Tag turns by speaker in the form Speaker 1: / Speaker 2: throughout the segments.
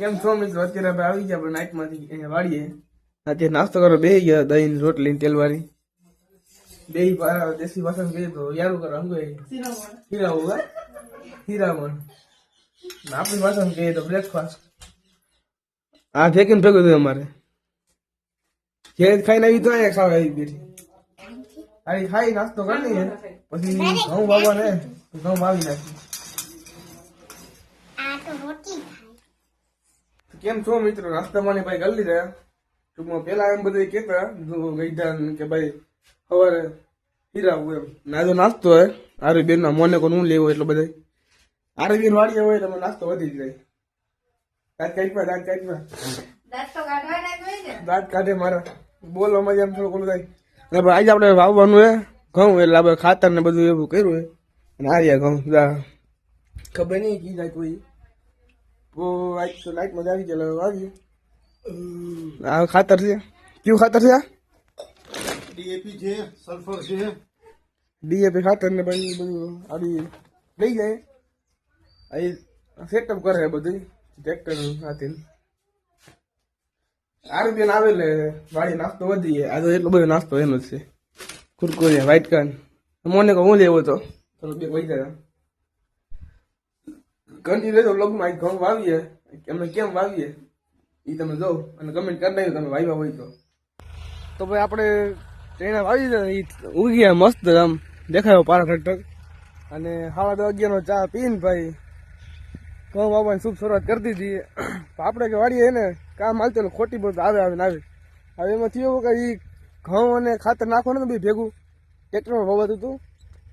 Speaker 1: કેમ છો મિત્રો? અત્યારે આપણે આવી ગયા આપણે નાઇટમાંથી વાળીએ. અત્યારે નાસ્તો કરો બે ગયા દહીં ને રોટલી તેલવાળી. તેલવાળી બે દેશી વાસણ કહીએ તો યારું કરો અંગો કહે હીરા હોગા હીરામણ આપણી વાસણ કહીએ તો બ્રેકફાસ્ટ આ ફેંકીને ભેગું થયું અમારે. ઘેર ખાઈને આવી તો અહીંયા ખાવા આવી બેઠી. ખાઈ નાસ્તો કરી પછી ઘઉં વાવવા ને ઘઉં વાવી નાખી
Speaker 2: આ તો રોટી
Speaker 1: કેમ છો મિત્રો? નાસ્તામાં ભાઈ કરી લીધા. ટૂંકમાં પેલા એમ બધા કેતા ગઈઢા કે ભાઈ સવારે હીરાવું એમ. નાજો નાસ્તો હોય આરે બેન મોને કોણ હું લેવો એટલે બધા આરે બેન વાળી હોય એટલે નાસ્તો વધી જ જાય. દાંત કાઢવા દાંત કાઢવા.
Speaker 3: દાંત
Speaker 1: કાઢે મારા. બોલવામાં એમ થોડું ઓલું થાય. એટલે ભાઈ આજે આપણે વાવવાનું હે. ઘઉં એટલે આપણે ખાતર ને બધું એવું કર્યું હે. અને આર્યા ઘઉં ખબર નહીં કી જાય કોઈ. આજ તો નાઇટમાં જ આવી ગયેલો આવી આ ખાતર છે. કયું ખાતર છે
Speaker 4: ડીએપી છે સલ્ફર છે.
Speaker 1: ડીએપી ખાતર ને બધું બધું આવી લઈ જાય. અહીં સેટઅપ કરે બધું. ટ્રેક્ટર સાથે. આરોગ્ય આવે એટલે વાડી નાસ્તો વધી જાય. આ તો એટલો બધો નાસ્તો એનો જ છે. કુરકુરી વ્હાઈટ કાન. મને હું લેવો તો? થોડો બે પૈસા. કન્ટિન્યુ તો બ્લોગમાં આ ઘઉં વાવીએ અમે કેમ વાવીએ એ તમે જો અને કમેન્ટ કરી દઈએ તમે વાવ્યા હોય તો તો ભાઈ આપણે ટ્રેન વાવી દે એ ઉગી ગયા મસ્ત આમ દેખાયો પારા ઠક અને સાડા દસ અગિયારનો ચા પીને ભાઈ ઘઉં વાવવાની શુભ શરૂઆત કરી દીધી આપણે કે વાડીએ ને કામ હાલતું ખોટી બધું આવે આવે આવે હવે એમાં થયું કે એ ઘઉં અને ખાતર નાખવાનું ને બી ભેગું ટ્રેક્ટરમાં વવાતું હતું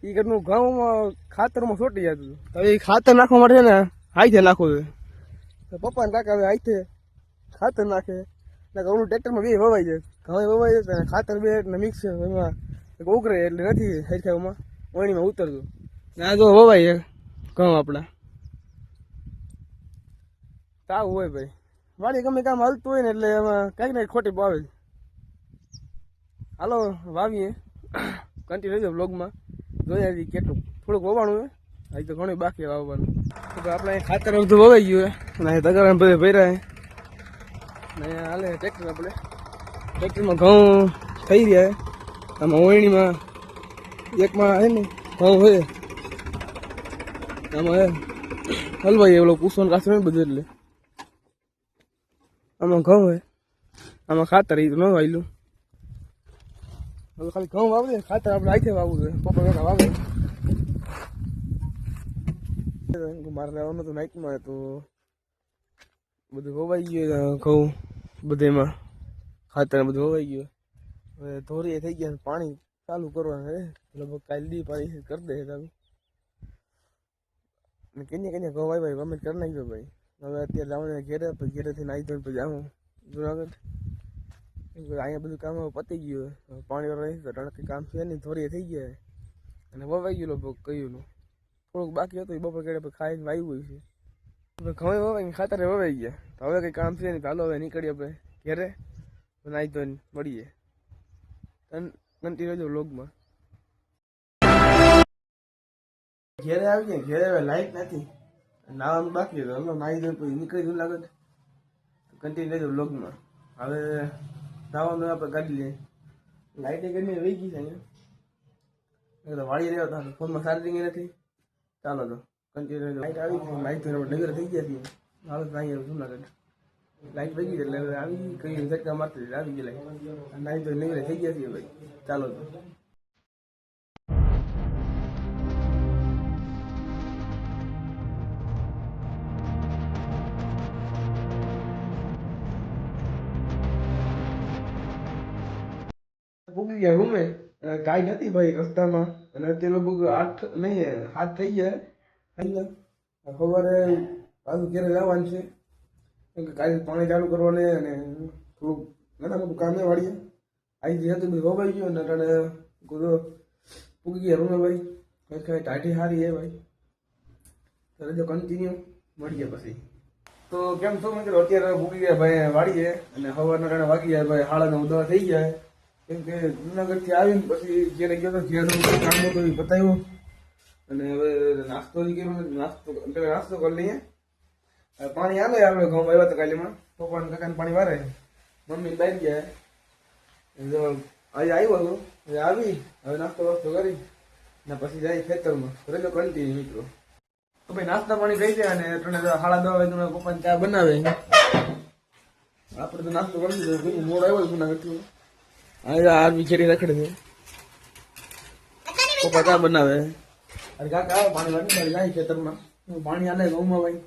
Speaker 1: એ ઘરનું ઘઉંમાં ખાતરમાં છોટી જતું હવે એ ખાતર નાખવા માટે ને હાઈથે નાખવું છે. તો પપ્પા ને કાકા હવે હાઈથે ખાતર નાખે. ને ઓલું ટ્રેક્ટરમાં બે વવાઈ જાય. ઘઉં વવાઈ જાય અને ખાતર બે ને મિક્સ એમાં ઉઘરે એટલે નથી હરખામાં વણીમાં ઉતરતું. ને આ જો વવાઈ જાય ઘઉં આપણા. તાવ હોય ભાઈ. વાડી ગમે કામ હાલતું હોય ને એટલે એમાં કંઈક ને ખોટી આવે હાલો, વાવીએ. કન્ટિન્યુ રહેજો બ્લોગમાં જોઈએ હજી કેટલું? થોડુંક વવાણું હોય હજી તો ઘણું બાકી વાવવાનું. આપણે ખાતર બધું વવાઈ ગયું અને અહીં તગારા બધે ભર્યા ને હાલે ટ્રેક્ટર આપણે. ટ્રેક્ટરમાં ઘઉં થઈ રહ્યા આમાં ઓયણીમાં એકમાં હે ને ઘઉં હોય આમાં હે હલવાઈ એવડો પૂછવાનું કાસો નહીં બધું એટલે. આમાં ઘઉં હોય આમાં ખાતર એ તો ન વાયલું. હવે ખાલી ઘઉં વાવે ખાતર આપણે આઈથે વાવવું જોઈએ પપ્પા કાકા વાવે મારે લેવાનું હતું નાઇટમાં તો બધું વવાઈ ગયું ઘઉં બધેમાં. ખાતર બધું વવાઈ ગયું હવે ધોરીએ થઈ ગયા પાણી ચાલુ કરવાનું રે લગભગ કાલે દી પાણી કરી દે ચાલુ. ને કઈને કઈને ઘઉં ભાઈ કમેન્ટ કરી નાખ્યો ભાઈ. હવે અત્યારે જવાનું ઘેરે ઘેરેથી નાઈ ધોઈને પછી આવું, જુનાગઢ. અહીંયા બધું કામ પતી ગયું પાણી રહી તો ટણકી કામ છે નહીં થોડી થઈ ગયા અને વવાઈ ગયું લગભગ કહ્યું થોડુંક બાકી હતું બપોર કેડે ખાઈને હોય છે. ઘઉં વવાઈ ખાતરે વવાઈ ગયા. તો હવે કંઈ કામ છે નહીં ચાલો હવે નીકળીએ આપણે ઘેરે. નાહી ધોઈને મળીએ. કન્ટિન્યુ જો લોગમાં ઘેરે આવી ગયા ઘેરે હવે લાઈટ નથી. નાવાનું બાકી હતું હમણાં નાહી પછી નીકળી ગયું લાગે કન્ટિન્યુ રહેજો બ્લોગમાં હવે નાવાનું આપણે કાઢી લઈએ. લાઈટ ગરમી વહી ગઈ છે અહીંયા. તો વાળી રહ્યો હતો ફોનમાં ચાર્જિંગ નથી. ચાલો તો. કન્ટિન્યુ લાઈટ આવી ગઈ. ધોઈને નગર થઈ ગયા છીએ નાહી આવ્યો જુનાગઢ. લાઈટ વહી ગઈ એટલે આવી કઈ ઝટકા મારતી આવી ગઈ લાઈટ. નાહી તો નગરે થઈ ગયા છીએ ભાઈ ચાલો તો. ભૂગી ગયા અને કાંઈ નથી ભાઈ રસ્તામાં. અને અત્યારે લગભગ આઠ નહીં હાથ થઈ ગયા. ગયા. સવારે પાછું ઘેરે જવાનું છે. કાલે પાણી ચાલુ કરવાને અને થોડુંક નાના મોટું કામે વાળીએ. આવી જે તો બધું વવાઈ ગયું. અને અટાણે ગુરુ પૂગી ગયા રૂમે ભાઈ. કઈ કઈ ટાઢી હારી હે ભાઈ. તો રજો કન્ટિન્યુ મળીએ પછી. તો કેમ છો મિત્રો? અત્યારે ભૂગી ગયા ભાઈ, વાળીએ. અને સવારના કારણે વાગી ગયા ભાઈ. હાડા નવ દવા થઈ ગયા. કેમ કે જુનાગઢથી આવીને પછી જ્યારે ગયો તો થોડું કામ હતું એ અને હવે નાસ્તો જ કર્યો નાસ્તો એટલે નાસ્તો કરી લઈએ. પાણી આવે આપણે ઘઉં આવ્યા હતા કાલીમાં પપ્પા ને કાકાને પાણી વારે. મમ્મી બાઈ ગયા. આજે આવ્યો હતો. આવી, હવે નાસ્તો વાસ્તો કરી. ને પછી જાય ખેતરમાં. રજો કન્ટિન્યુ મિત્રો. તો ભાઈ નાસ્તા પાણી લઈ જાય અને તને સાડા દવા વાગે પપ્પાને ચા બનાવે. આપણે તો નાસ્તો કરી દીધો. મોડ આવ્યો જૂના આજે આ બિચારી રખડે છે. પપ્પા કા બનાવે. અરે કાકા આવે પાણી વાળી મારી જાય ખેતરમાં. પાણી આલે ઘઉંમાં ભાઈ.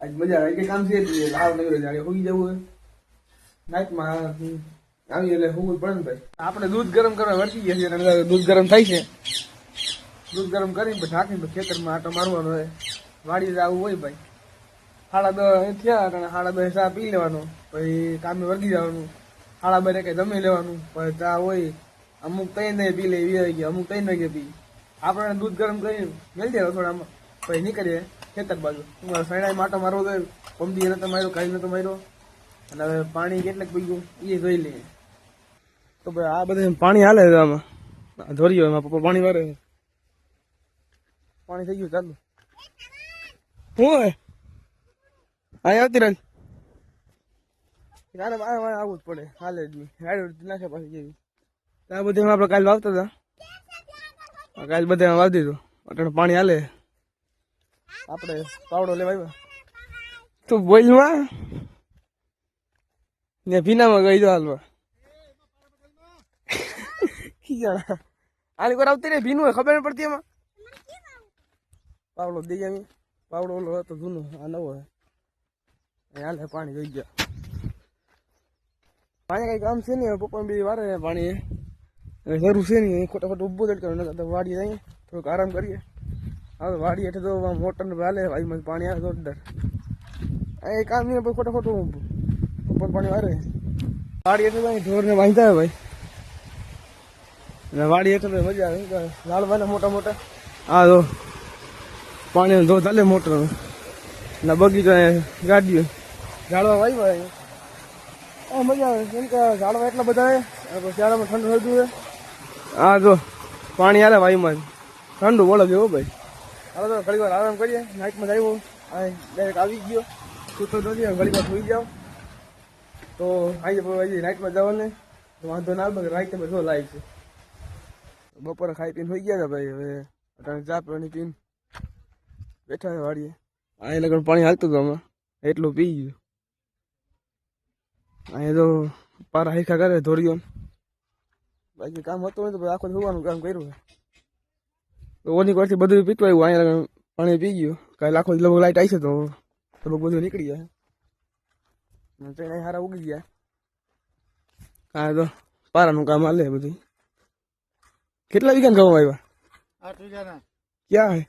Speaker 1: આજ મજા આવે. કે કામ છે લાવ નગર જાય હોઈ જવું હોય. નાઇટમાં આવી એટલે હોવું પડે ને ભાઈ. આપણે દૂધ ગરમ કરવા વર્તી ગયા છીએ અને દૂધ ગરમ થાય છે. દૂધ ગરમ કરીને પછી નાખીને પછી ખેતરમાં આટો મારવાનો હોય. વાડી જવું હોય ભાઈ. સાડા દસ થયા અને સાડા દસ ચા પી લેવાનો. પછી કામે વર્ગી જવાનું. સાડા બને કઈ જમી લેવાનું, પણ ચા હોય, અમુક ત્રણ નહીં પી લે એવી આવી ગઈ અમુક ત્રણ વાગે પી આપણે દૂધ ગરમ કરી મેળી દે રસોડામાં. પછી નીકળીએ ખેતર બાજુ. સણાઈ માટો મારવો તો પંપી એને તો માર્યો કાંઈ નતો માર્યો. અને હવે પાણી કેટલાક પીગું એ જોઈ લઈએ. તો ભાઈ આ બધે પાણી હાલે છે આમાં. ધોરીઓ એમાં પપ્પા પાણી વારે પાણી થઈ ગયું, ચાલુ. હું હે આવતી રહી તારે બાર મારે આવવું જ પડે, હાલે જ ગાડી નાખે પાછી જેવી ત્યાં બધે આપણે કાલે વાવતા હતા. કાલ બધે વાવી દીધું. અટણ પાણી હાલે. આપણે પાવડો લેવા આવ્યા. તું બોલમાં? ને ભીનામાં ગઈ જો હાલમાં આની કોર આવતી રે ભીનું હોય, ખબર પડતી એમાં. પાવડો દઈ આવી. પાવડો ઓલો હતો, જૂનો, આ નવો. હે હાલે, પાણી જોઈ ગયા. પાણી કઈ કામ છે નહીં પપ્પા બી વારે પાણી જરૂર છે નહીં, ખોટા ખોટું ઉભું જ કરવાનું તો વાડી જઈએ, થોડુંક આરામ કરીએ. હવે વાડી એટલે તો મોટર ને હાલે વાડીમાં પાણી આવે જોરદાર. એ કામ નહીં ખોટા ખોટું ઊભું. પાણી વારે. વાડી એટલે ભાઈ ઢોરને વાંધા હોય ભાઈ. અને વાડી એટલે મજા આવે લાલ ભાઈ મોટા મોટા. હા જો, પાણી ધો ચાલે મોટર ના બગીચો ગાડીઓ. ઝાડવા વાવ્યા આ મજા આવે. કેમ કે ઝાડવા એટલા બધા શિયાળામાં ઠંડુ થતું છે. હા જો પાણી આલે વાયુમાં. ઠંડુ બોલો જેવો ભાઈ. હાલો તો ઘણી વાર આરામ કરીએ. નાઇટમાં આવ્યો. આ ડાયરેક્ટ આવી ગયો. સૂતો નથી ઘણી વાર સુઈ જાઓ. તો આજે આજે નાઇટમાં જવાને. વાંધો ના આવે રાઈતે બધો લાય છે. બપોરે ખાઈ પીને હોઈ ગયા હતા ભાઈ. હવે અટાણે ચા પાણી પીને બેઠા છે વાડીએ. અહીંયા લગન પાણી હાલતું હતું હમણાં એટલું પી ગયું. અહીંયા તો પારા હેખા કરે ધોરીઓ બાકી કામ હતું હોય તો આખો હોવાનું કામ કર્યું તો ઓની કોરથી બધું પીતું આવ્યું અહીંયા પાણી પી ગયું. કાલે આખો લગભગ લાઇટ આવી છે તો લગભગ બધું નીકળી જાય ટ્રેન હારા ઉગી ગયા. હા તો પારાનું કામ હાલે બધું. કેટલા વીઘા ઘઉં આવ્યા?
Speaker 4: આઠ વીઘાના.
Speaker 1: ક્યાં હે?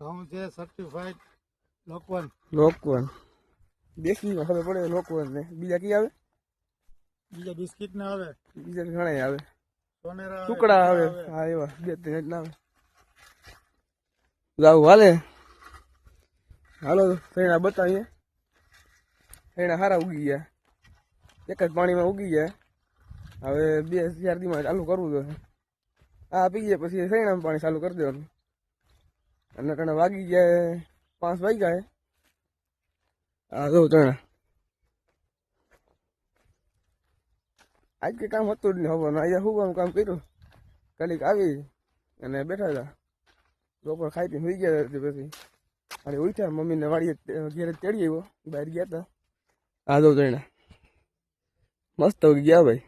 Speaker 4: ઘઉં છે સર્ટિફાઈડ લોકવન
Speaker 1: લોકવન દેશી માં ખબર પડે લોકવન ને. બીજા કી આવે?
Speaker 4: બીજા બિસ્કિટ ના આવે?
Speaker 1: બીજા ઘણા આવે.
Speaker 4: સોનેરા
Speaker 1: ટુકડા આવે. હા એવા. બે ત્રણ ના આવે. જાવ હાલે. હાલો ફેણા બતાવીએ. ફેણા હારા ઉગી ગયા. એક જ પાણીમાં ઉગી ગયા. હવે બે ચાર દીમાં ચાલુ કરવું જોઈએ આ પી ગયા પછી ફેણામાં પાણી ચાલુ કરી દેવાનું. અને કણે વાગી ગયા પાંચ વાગ્યા હા જો જણા આજ કે કામ હતું જ નહીં હોવાનું. આજે હું કામ કર્યું. કલીક આવી અને બેઠા હતા. બપોર ખાઈ પીને સુઈ ગયા હતા પછી. અને ઉઠ્યા. મમ્મીને વાળીએ ઘેરે તેડી આવ્યો. બહાર ગયા હતા. આ જો જણા મસ્ત ગયા ભાઈ.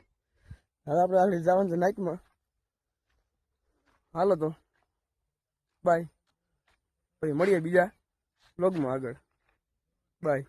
Speaker 1: હવે આપણે આગળ જવાનું છે નાઇટમાં હાલો તો. બાય પછી મળીએ બીજા બ્લોગમાં આગળ. બાય